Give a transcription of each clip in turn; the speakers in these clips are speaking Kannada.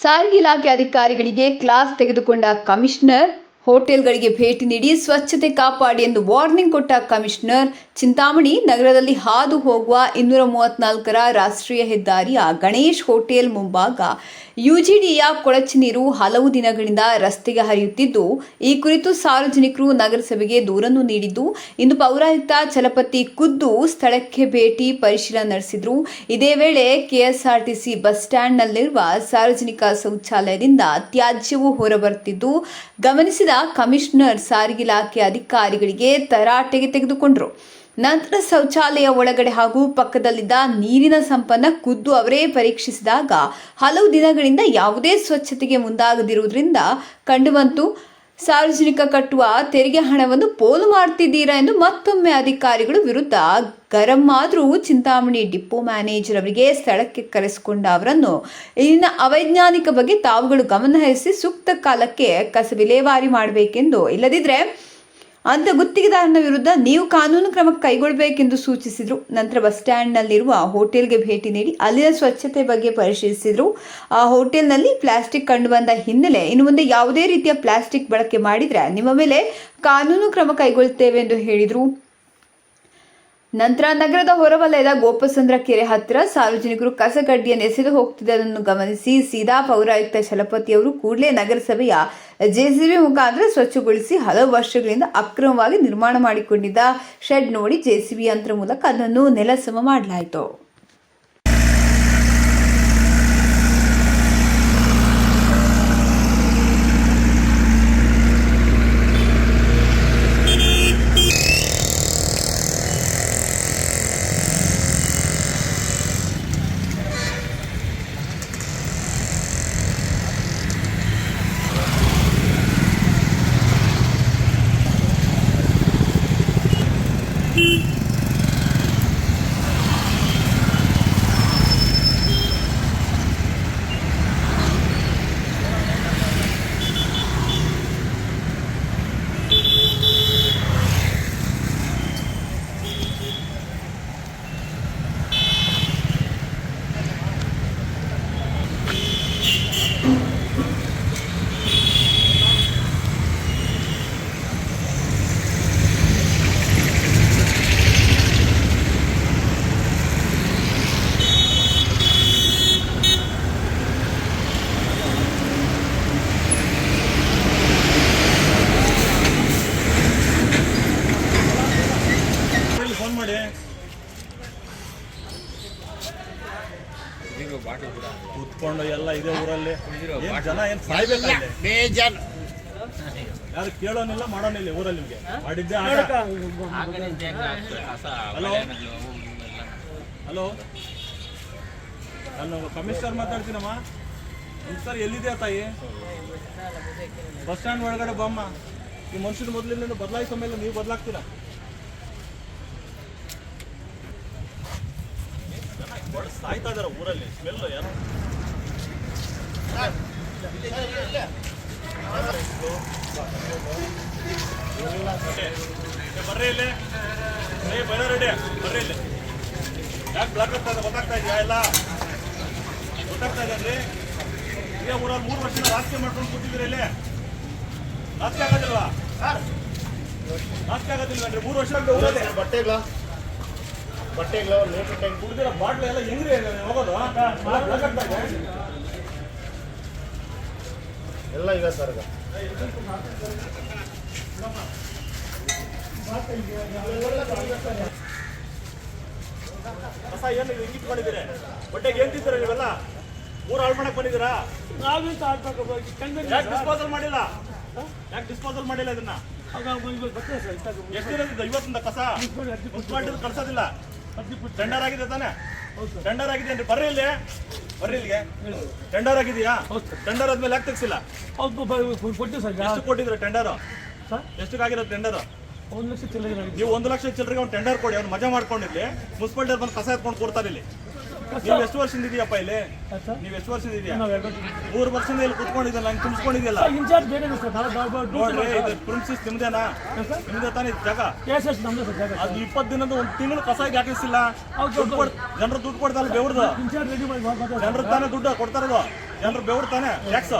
ಸಾರಿಗೆ ಇಲಾಖೆ ಅಧಿಕಾರಿಗಳಿಗೆ ಕ್ಲಾಸ್ ತೆಗೆದುಕೊಂಡ ಕಮಿಷನರ್ ಹೋಟೆಲ್ಗಳಿಗೆ ಭೇಟಿ ನೀಡಿ ಸ್ವಚ್ಛತೆ ಕಾಪಾಡಿ ಎಂದು ವಾರ್ನಿಂಗ್ ಕೊಟ್ಟ ಕಮಿಷನರ್ ಚಿಂತಾಮಣಿ, ನಗರದಲ್ಲಿ ಹಾದು ಹೋಗುವ ಇನ್ನೂರ ಮೂವತ್ನಾಲ್ಕರ ರಾಷ್ಟ್ರೀಯ ಹೆದ್ದಾರಿಯ ಗಣೇಶ್ ಹೋಟೆಲ್ ಮುಂಭಾಗ. ಯುಜಿಡಿಯ ಕೊಳಚೆ ನೀರು ಹಲವು ದಿನಗಳಿಂದ ರಸ್ತೆಗೆ ಹರಿಯುತ್ತಿದ್ದು, ಈ ಕುರಿತು ಸಾರ್ವಜನಿಕರು ನಗರಸಭೆಗೆ ದೂರನ್ನು ನೀಡಿದ್ದು, ಇಂದು ಪೌರಾಯುಕ್ತ ಚಲಪತಿ ಖುದ್ದು ಸ್ಥಳಕ್ಕೆ ಭೇಟಿ ಪರಿಶೀಲನೆ ನಡೆಸಿದ್ರು. ಇದೇ ವೇಳೆ ಕೆಎಸ್ಆರ್ಟಿಸಿ ಬಸ್ ಸ್ಟ್ಯಾಂಡ್ನಲ್ಲಿರುವ ಸಾರ್ವಜನಿಕ ಶೌಚಾಲಯದಿಂದ ತ್ಯಾಜ್ಯವು ಹೊರಬರುತ್ತಿದ್ದು, ಗಮನಿಸಿದ ಕಮಿಷನರ್ ಸಾರಿಗೆ ಇಲಾಖೆ ಅಧಿಕಾರಿಗಳಿಗೆ ತರಾಟೆಗೆ ತೆಗೆದುಕೊಂಡರು. ನಂತರ ಶೌಚಾಲಯ ಒಳಗಡೆ ಹಾಗೂ ಪಕ್ಕದಲ್ಲಿದ್ದ ನೀರಿನ ಸಂಪನ್ನ ಖುದ್ದು ಅವರೇ ಪರೀಕ್ಷಿಸಿದಾಗ ಹಲವು ದಿನಗಳಿಂದ ಯಾವುದೇ ಸ್ವಚ್ಛತೆಗೆ ಮುಂದಾಗದಿರುವುದರಿಂದ ಕಂಡುಬಂತು ಸಾರ್ವಜನಿಕ ಕಟ್ಟುವ, ತೆರಿಗೆ ಹಣವನ್ನು ಪೋಲು ಮಾಡ್ತಿದ್ದೀರಾ ಎಂದು ಮತ್ತೊಮ್ಮೆ ಅಧಿಕಾರಿಗಳು ವಿರುದ್ಧ ಗರಂ ಆದರೂ ಚಿಂತಾಮಣಿ ಡಿಪೋ ಮ್ಯಾನೇಜರ್ ಅವರಿಗೆ ಸ್ಥಳಕ್ಕೆ ಕರೆಸಿಕೊಂಡ ಅವರನ್ನು ಇಲ್ಲಿನ ಅವೈಜ್ಞಾನಿಕ ಬಗ್ಗೆ ತಾವುಗಳು ಗಮನಹರಿಸಿ ಸೂಕ್ತ ಕಾಲಕ್ಕೆ ಕಸ ವಿಲೇವಾರಿ ಮಾಡಬೇಕೆಂದು. ಇಲ್ಲದಿದ್ದರೆ ಅಂತ ಗುತ್ತಿಗೆದಾರನ ವಿರುದ್ಧ ನೀವು ಕಾನೂನು ಕ್ರಮ ಕೈಗೊಳ್ಳಬೇಕೆಂದು ಸೂಚಿಸಿದರು. ನಂತರ ಬಸ್ ಸ್ಟ್ಯಾಂಡ್ನಲ್ಲಿರುವ ಹೋಟೆಲ್ಗೆ ಭೇಟಿ ನೀಡಿ ಅಲ್ಲಿನ ಸ್ವಚ್ಛತೆ ಬಗ್ಗೆ ಪರಿಶೀಲಿಸಿದರು. ಆ ಹೋಟೆಲ್ನಲ್ಲಿ ಪ್ಲಾಸ್ಟಿಕ್ ಕಂಡುಬಂದ ಹಿನ್ನೆಲೆ ಇನ್ನು ಮುಂದೆ ಯಾವುದೇ ರೀತಿಯ ಪ್ಲಾಸ್ಟಿಕ್ ಬಳಕೆ ಮಾಡಿದರೆ ನಿಮ್ಮ ಮೇಲೆ ಕಾನೂನು ಕ್ರಮ ಕೈಗೊಳ್ಳುತ್ತೇವೆ ಎಂದು ಹೇಳಿದರು. ನಂತರ ನಗರದ ಹೊರವಲಯದ ಗೋಪಸಂದ್ರ ಕೆರೆ ಹತ್ತಿರ ಸಾರ್ವಜನಿಕರು ಕಸಗಡ್ಡಿಯನ್ನು ಎಸೆದು ಹೋಗ್ತಿದ್ದನ್ನು ಗಮನಿಸಿ ಸೀದಾ ಪೌರಾಯುಕ್ತ ಚಲಪತಿ ಅವರು ಕೂಡಲೇ ನಗರಸಭೆಯ ಜೆಸಿಬಿ ಮುಖಾಂತರ ಸ್ವಚ್ಛಗೊಳಿಸಿ ಹಲವು ವರ್ಷಗಳಿಂದ ಅಕ್ರಮವಾಗಿ ನಿರ್ಮಾಣ ಮಾಡಿಕೊಂಡಿದ್ದ ಶೆಡ್ ನೋಡಿ ಜೆಸಿಬಿ ಯಂತ್ರ ಮೂಲಕ ಅದನ್ನು ನೆಲಸಮ ಮಾಡಲಾಯಿತು ಇಲ್ಲಿ ಫೋನ್ ಮಾಡಿ ಕೂತ್ಕೊಂಡು ಎಲ್ಲ ಇದೆ ಊರಲ್ಲಿ. ಏನ್ ಜನ ಏನ್ ಸಾಯ್ಬೇಕಲ್ಲ ಇಲ್ಲಿ? ಬೇಜಾನ್. ಯಾರು ಕೇಳೋನಿಲ್ಲ ಮಾಡೋನಿಲ್ಲ ಊರಲ್ಲಿ ನಿಮ್ಗೆ. ಮಾಡಿದ್ದೆ ಆಟ. ಹಲೋ? ಹಲೋ? ನಾನು ಕಮಿಷನರ್ ಮಾತಾಡ್ತೀನಮ್ಮ. ಸರ್ ಎಲ್ಲಿದೆಯಾ ತಾಯಿ? ಬಸ್ ಸ್ಟ್ಯಾಂಡ್ ಒಳಗಡೆ ಬಮ್ಮ. ಈ ಮನುಷ್ಯನ ಮೊದಲಿಂದ ಬದಲಾಯಿಸೋ ಮೇಲೆ ನೀವು ಬದಲಾಗ್ತೀರಾ? ಸಾಯ್ತಾ ಇದಾರ ಊರಲ್ಲಿ. ಸ್ಮೆಲ್ ಯಾರು? ಬರ್ರಿ ಇಲ್ಲಿ ಏ ಬರ ರೆಡಿ ಬರ್ರಿ ಇಲ್ಲಿ ಯಾಕೆ ಬ್ಲಾಕ್ ಆಗ್ತಾ ಇದೆ ಗೊತ್ತಾಗ್ತಾ ಇದೆಯಾ ಎಲ್ಲ ಗೊತ್ತಾಗ್ತಾ ಇದೆ ಈಗ ಊರಲ್ಲಿ ಮೂರು ವರ್ಷ ರಾಜಕೀಯ ಮಾಡ್ಕೊಂಡು ಕೂತಿದ್ದೀರಿ ಇಲ್ಲಿ ರಾಜಕೀಯ ಆಗೋದಿಲ್ವಾ ರಾಜಕೀಯ ಆಗೋದಿಲ್ವೇನ್ರಿ ಮೂರು ವರ್ಷ ಊರಲ್ಲಿ ಬಟ್ಟೆಗಳ ಬಟ್ಟೆಗಳು ಲೀಟರ್ ಟ್ಯಾಂಕ್ ಕುಡ್ದಿರೋ ಬಾಟ್ಲು ಎಲ್ಲ ಹೆಂಗ್ರಿ? ಹೋಗೋದು? ಬ್ಲಾಕ್ ಆಗ್ತಾ ಇದೆ ಎಲ್ಲ ಇದೆ ಸರ್ ಈಗ ಕಸ ಏನು ಹಿಂಗೆ ಇಟ್ಕೊಂಡಿದ್ದೀರಿ ಹೊಟ್ಟೆಗೆ ಏನ್ ತಿಂತೀರ ನೀವೆಲ್ಲ? ಊರು ಹಾಳು ಮಾಡಕ್ ಬಂದಿದ್ದೀರಾ? ನಾವೆಂತ ಆಡ್ಬೇಕು ಯಾಕೆ ಡಿಸ್ಪೋಸಲ್ ಮಾಡಿಲ್ಲ? ಯಾಕೆ ಡಿಸ್ಪೋಸಲ್ ಮಾಡಿಲ್ಲ ಇದನ್ನ? ಎಷ್ಟು ದಿನದಿಂದ ಇವತ್ತಿಂದ ಕಸ? ಮುನ್ಸಿಪಾಲ್ಟಿ ಕಳ್ಸೋದಿಲ್ಲ. ಟೆಂಡರ್ ಆಗಿದೆ ತಾನೆ? ಟೆಂಡರ್ ಆಗಿದೆ ಅಂದ್ರೆ ಬರ್ರಿ ಇಲ್ಲಿ. ಬರ್ರಿ ಇಲ್ಲಿಗೆ ಟೆಂಡರ್ ಆಗಿದೆಯಾ? ಟೆಂಡರ್ ಆದ್ಮೇಲೆ ಯಾಕೆ ತೆಗ್ಸಿಲ್ಲ? ಕೊಟ್ಟಿವಿ ಸರ್ ಎಷ್ಟು ಕೊಟ್ಟಿದ್ರು ಟೆಂಡರ್ ಸರ್? ಎಷ್ಟಕ್ಕಾಗಿರೋದು ಟೆಂಡರ್ ಒಂದು ಲಕ್ಷ ಚಿಲ್ಲರೆ ನೀವು ಒಂದು ಲಕ್ಷ ಚಿಲ್ಲರೆಗೆ ಅವ್ನು ಟೆಂಡರ್ ಕೊಡಿ ಅವ್ನು ಮಜಾ ಮಾಡ್ಕೊಂಡಿರ್ಲಿ ಮುನ್ಸಿಪಾಲ್ಟಿ ಬಂದು ಕಸ ಎತ್ಕೊಂಡು ಕೊಡ್ತಾರೆ ಇಲ್ಲಿ. ನೀವು ಎಷ್ಟು ವರ್ಷದಿಂದ ಇದೆಯಪ್ಪ ಇಲ್ಲಿ? ನೀವು ಎಷ್ಟು ವರ್ಷದಿಂದ ಇದೆಯಾ? ಮೂರು ವರ್ಷದಿಂದ ಇಲ್ಲಿ ಕುತ್ಕೊಂಡಿದ್ದೆ ನಂಗೆ ತುಂಬಿಸ್ಕೊಂಡಿದ್ಯಲ್ಲ ಇನ್ಚಾರ್ಜ್ ಬೇರೆ ನೋಡ್ರಿ ಇದು ಪ್ರಿನ್ಸಿಸ್ ನಿಮ್ದೇನಾ? ನಿಮ್ದೇ ತಾನೇ ಜಾಗ? ಅದು ಇಪ್ಪತ್ತು ದಿನದ ಒಂದು ತಿಂಗಳು ಕಸ ಹಾಕಿಸಿಲ್ಲ ಜನರು ದುಡ್ಡು ಕೊಡ್ತಾರೆ ಬೆವ್ರದು. ಜನರು ತಾನೇ ದುಡ್ಡು ಕೊಡ್ತಾರದು ಜನರು ಬೆವಡ್ತಾನೆ ಟ್ಯಾಕ್ಸ್.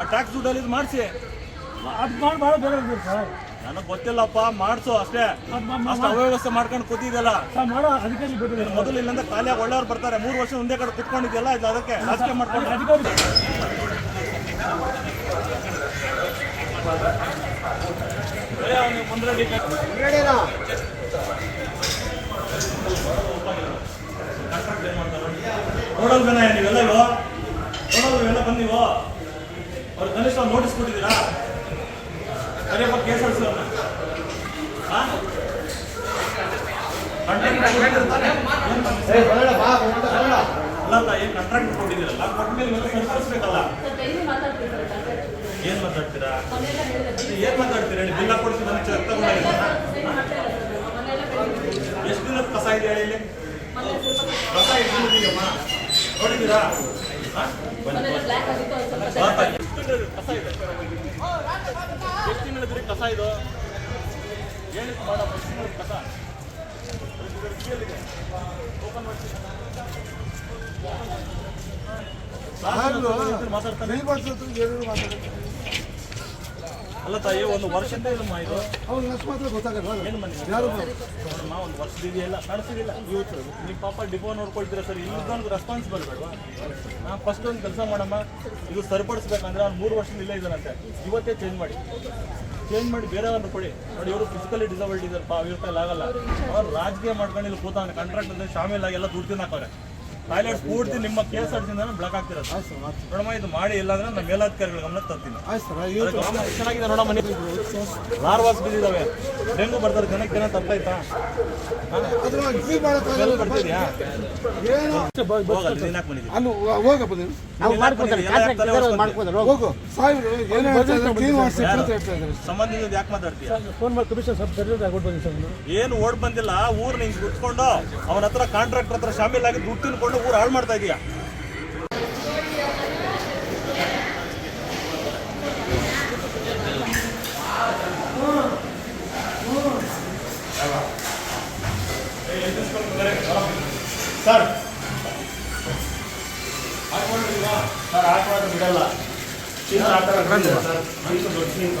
ಆ ಟ್ಯಾಕ್ಸ್ ದುಡ್ಡಲ್ಲಿ ಇದು ಮಾಡಿಸಿ. ಅದು ಮಾಡಿ ಭಾಳ ಬೇರೆ ಸರ್. ನನಗೆ ಗೊತ್ತಿಲ್ಲಪ್ಪ ಮಾಡ್ಸು ಅಷ್ಟೇ. ಅಷ್ಟು ಅವ್ಯವಸ್ಥೆ ಮಾಡ್ಕೊಂಡು ಕೂತಿದ್ಯಲ್ಲ? ಮಾಡೋ ಅಧಿಕಾರಿ ಮೊದಲು ಇಲ್ಲಂದ್ರೆ ಖಾಲಿಯಾಗಿ ಒಳ್ಳೆಯವ್ರು ಬರ್ತಾರೆ. ಮೂರು ವರ್ಷ ಒಂದೇ ಕಡೆ ಕುತ್ಕೊಂಡಿದ್ಯಲ್ಲ ಇದು ಅದಕ್ಕೆ ರಾಜಕೀಯ ಮಾಡ್ಕೊಂಡು. ಅಧಿಕಾರಿ. ನೀವು ನೋಡಲ್ವೇನ ನೀವೆಲ್ಲ ನೋಡಲ್ವ ಇವೆಲ್ಲ ಬಂದು ನೀವು? ಅವ್ರು ಕನಿಷ್ಠ ನೋಟಿಸ್ ಕೊಟ್ಟಿದ್ದೀರಾ? ಕರಿಯಪ್ಪ ಕೇಸ್ ಅವ್ರನ್ನ ಅಲ್ಲ ಏನು ಕಾಂಟ್ರಾಕ್ಟ್ ಕೊಟ್ಟಿದ್ದೀರಲ್ಲ? ಕೊಟ್ಮೇಲೆ ಇವೆಲ್ಲ ಸರಿಪಡಿಸ್ಬೇಕಲ್ಲ ಏನ್ ಮಾತಾಡ್ತೀರಾ? ಏನು ಮಾತಾಡ್ತೀರಾ ಹೇಳಿ? ಬಿಲ್ ಕೊಡಿಸಿ ನನಗೆ ಚೆಕ್ ತಗೊಂಡಿದ್ದೀರಾ ಎಷ್ಟು ದಿನದ ಕಸ ಇದೆ ಹೇಳಿ? ಇಲ್ಲಿ ಕಸ ಎಷ್ಟು ಅಮ್ಮ ನೋಡಿದ್ದೀರಾ? ಹಾ? ಕಸ ಇದೆ. ತಿಂಗಳಿದ್ರಿ ಕಸ ಇದು. ಹೇಳಿ ಮಾಡ? ಕಸ. ಮಾತಾಡ್ತಾನೆ. ಅಲ್ಲ ತಾಯಿ ಒಂದು ವರ್ಷದ ಇಲ್ಲಮ್ಮ ಇದು? ಏನು ಮನೆ? ಮಾ ಒಂದು ವರ್ಷದ ಇದೆಯಲ್ಲ ನಡೆಸಿದಿಲ್ಲ. ಯೂತ್ ನೀವು ಪಾಪ ಡಿಪೋ ನೋಡ್ಕೊಳ್ತೀರಾ ಸರ್? ಇಲ್ಲದೊಂದು ರೆಸ್ಪಾನ್ಸಿಬಲ್ ಬೇಡವಾ ನಾ ಫಸ್ಟ್ ಒಂದು ಕೆಲಸ ಮಾಡಮ್ಮ. ಇದು ಸರಿಪಡಿಸ್ಬೇಕಂದ್ರೆ ಅವ್ನು ಮೂರು ವರ್ಷದಿಂದ ಇಲ್ಲೇ ಇದ್ದಾನಂತೆ. ಇವತ್ತೇ ಚೇಂಜ್ ಮಾಡಿ. ಚೇಂಜ್ ಮಾಡಿ ಬೇರೆ ಒಂದು ಕೊಡಿ. ನೋಡಿ ಇವರು ಫಿಸಿಕಲಿ ಡಿಸಬಲ್ಡ್ ಇದ್ದಾರಪ್ಪ ಅವ್ರ ಕೈಲಿ ಆಗಲ್ಲ. ಅವ್ರು ರಾಜಕೀಯ ಮಾಡ್ಕೊಂಡು ಇಲ್ಲಿ ಕೂತಾನೆ. ಕಾಂಟ್ರಾಕ್ಟ್ ಅಂದ್ರೆ ಆಗಿ ಎಲ್ಲ ದುಡ್ಡು ತಿನ್ನಾಕವ್ರೆ ಟಾಯ್ಲೆಟ್ಸ್ ಪೂರ್ತಿ ನಿಮ್ಮ ಕೇಸ್ ಅಡ್ಸಿಂದ ಬ್ಲಾಕ್ ಆಗ್ತಿರ ನೋಡಮ್ಮ ಇದು ಮಾಡಿ ಇಲ್ಲ ಅಂದ್ರೆ ನಮ್ಮ ಮೇಲಾಧಿಕಾರಿಗಳ ಗಮನ ತರ್ತೀನಿ. ಚೆನ್ನಾಗಿದೆ ನೋಡಮ್ಮ ನೀವು. ಲಾರ್ವಾಸ್ ಬಿದ್ದಿದ್ದಾವೆ. ಡೆಂಗು ಬರ್ತಾರೆ ಜನಕ್ಕೆ ಏನೋ ತಪ್ಪಾಯ್ತಾ? ಬರ್ತಿದ್ಯಾ? ಯಾಕೆ ಏನು ಸಂಬಂಧಿಸಿದ ಯಾಕೆ ಮಾತಾಡ್ತೀಯ? ಓಡ್ ಬಂದಿಲ್ಲ ಊರ್ ನಿಂಗೆ ಕುತ್ಕೊಂಡು ಅವನ ಹತ್ರ ಕಾಂಟ್ರಾಕ್ಟರ್ ಹತ್ರ ಶಾಮೀಲಾಗಿ ದುಡ್ಡು ತಿನ್ಕೊಂಡು ಊರು ಹಾಳು ಮಾಡ್ತಾ ಇದೀಯ? ಸರ್. ಸರ್ ಬಿಡಲ್ಲ. ಆ ಥರ ಸರ್. ಸಿಂಕ್ ದೊಡ್ಡ ಸಿಂಕ್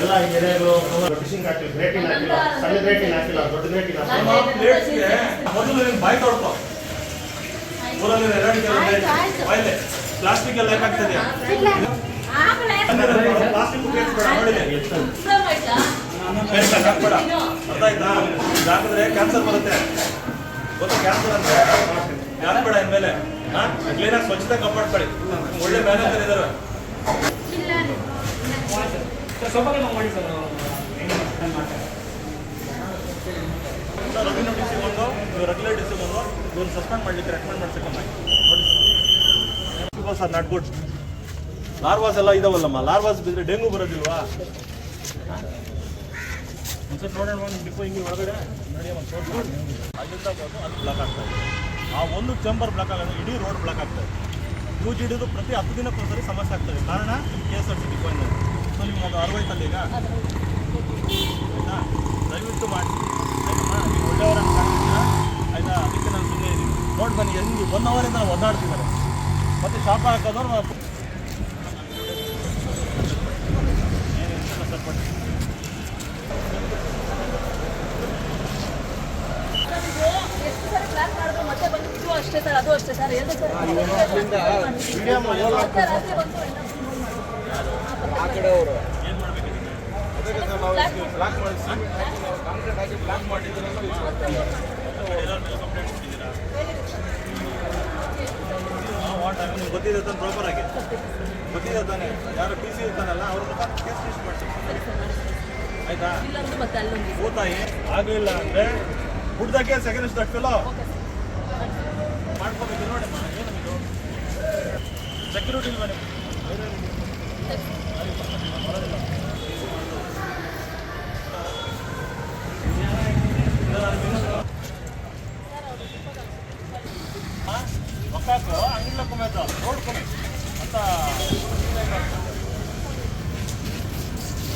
ಎಲ್ಲ ಎರೆಗಳು ದೊಡ್ಡ ಸಿಂಕ್ ಹಾಕಿಲ್ಲ. ಗ್ರೇಟಿಂಗ್ ಹಾಕಿಲ್ಲ. ಸಣ್ಣ ಗ್ರೇಟಿಂಗ್ ಹಾಕಿಲ್ಲ. ದೊಡ್ಡ ಗ್ರೇಟಿಂಗ್ ಹಾಕಿಲ್ಲ. ಮೊದಲು ಬಾಯಿ ತೊಳ್ಕೊ. ಊರಲ್ಲಿ ಬಾಯ್ಲೆ ಪ್ಲಾಸ್ಟಿಕ್ ಎಲ್ಲ ಯಾಕಾಗ್ತದೆ ಪ್ಲಾಸ್ಟಿಕ್ ಪ್ಲೇಟ್ಸ್ ಬೇಡ ನೋಡಿದೆ ಹಾಕ್ಬೇಡ. ಅರ್ಥ ಆಯ್ತಾ? ಹಾಕಿದ್ರೆ ಕ್ಯಾನ್ಸರ್ ಬರುತ್ತೆ. ಗೊತ್ತಾ? ಕ್ಯಾನ್ಸರ್ ಅಂತ ಯಾರು ಬೇಡ ಇನ್ಮೇಲೆ? ಹಾ? ಕ್ಲೀನಾಗಿ ಸ್ವಚ್ಛತೆ ಕಾಪಾಡ್ಕೊಳ್ಳಿ. ಒಳ್ಳೆ ಮ್ಯಾನೇಜರ್ ಇದಾರೆ ಸಿ ಬಂದು ಒಂದು ರೆಗ್ಯುಲರ್ ಡಿಸಿಗೆ ಒಂದು ಇವ್ರು ಸಸ್ಪೆಂಡ್ ಮಾಡ್ಲಿಕ್ಕೆ ರೆಕಮೆಂಡ್ ಮಾಡ್ಸಕ್ಕಮ್ಮ ನೋಡಿ ಸರ್. ನಾಟ್ ಗುಡ್ ಲಾರ್ವಾಸ್ ಎಲ್ಲ ಇದಾವಲ್ಲಮ್ಮ ಲಾರ್ವಾಸ್ ಬಿದ್ರೆ ಡೆಂಗು ಬರೋದಿಲ್ವಾ? ಒಂದ್ಸತಿ ನೋಡೋಣ, ಒಂದು ಡಿಪ್ಪು ಹಿಂಗೆ ಒಳಗಡೆ. ನೋಡಿ, ಒಂದು ತೋರ್ಸು. ಅಲ್ಲಿಂದ ಬಂದು ಅದು ಬ್ಲಾಕ್ ಆಗ್ತಾ ಆ ಒಂದು ಚೇಂಬರ್ ಬ್ಲಾಕ್ ಆಗೋದು ಇಡೀ ರೋಡ್ ಬ್ಲಾಕ್ ಆಗ್ತಾ ಇದೆ. ಯೂಜ್ ಹಿಡಿದು ಪ್ರತಿ ಹತ್ತು ದಿನಕ್ಕೊಂದ್ಸರಿ ಸಮಸ್ಯೆ ಆಗ್ತದೆ ಕಾರಣ K S R C depot ಇಂದ ಸೊ ನಿಮ್ಗೆ ಅರವೈತಲ್ಲ ಈಗ. ಆಯ್ತಾ? ದಯವಿಟ್ಟು ಮಾಡಿ. ಒಳ್ಳೆಯವರನ್ನು ಕಾಣ್ತೀರಾ ಆಯ್ತಾ ಅದಕ್ಕೆ ನಾನು ಸುಮ್ಮನೆ ಇದ್ದೀನಿ ನೋಡಿ ಬನ್ನಿ ಹೆಂಗೆ ಒನ್ ಅವರಿಂದ ಒದ್ದಾಡ್ತಿದ್ದಾರೆ ಮತ್ತೆ ಶಾಪ ಹಾಕೋದವ್ರು ಅಷ್ಟೇ ಸರ್ ಅದು ಅಷ್ಟೇ ಸರ್ ಎಲ್ಲ ಸರ್ ಆ ಕಡೆ ಅವರು ಏನು ಮಾಡಬೇಕು ಗೊತ್ತಿದೆ ತಾನೆ ಪ್ರಾಪರ್ ಆಗಿ? ಗೊತ್ತಿದೆ ತಾನೆ? ಯಾರು ಟಿ ಸಿ ಇರ್ತಾನಲ್ಲ ಅವ್ರ ಕೇಸ್ ರಿಜಿಸ್ಟರ್ ಮಾಡ್ಸಿ ಆಯ್ತಾ? ಇಲ್ಲೊಂದು ಮತ್ತೆ ಅಲ್ಲೊಂದು ಭೂತಾಯಿ ಆಗಲಿಲ್ಲ ಅಂದ್ರೆ ಹುಡ್ದಾಗೆ ಸೆಕೆಂಡ್ ದಟ್ ಫಿಲೋ ಮಾಡ್ಕೋಬೇಕು ನೋಡಿ ಏನದು ಸೆಕ್ಯೂರಿಟಿ ಇಲ್ವಾ ನಿಮ್ಗೆ? 조금 했다.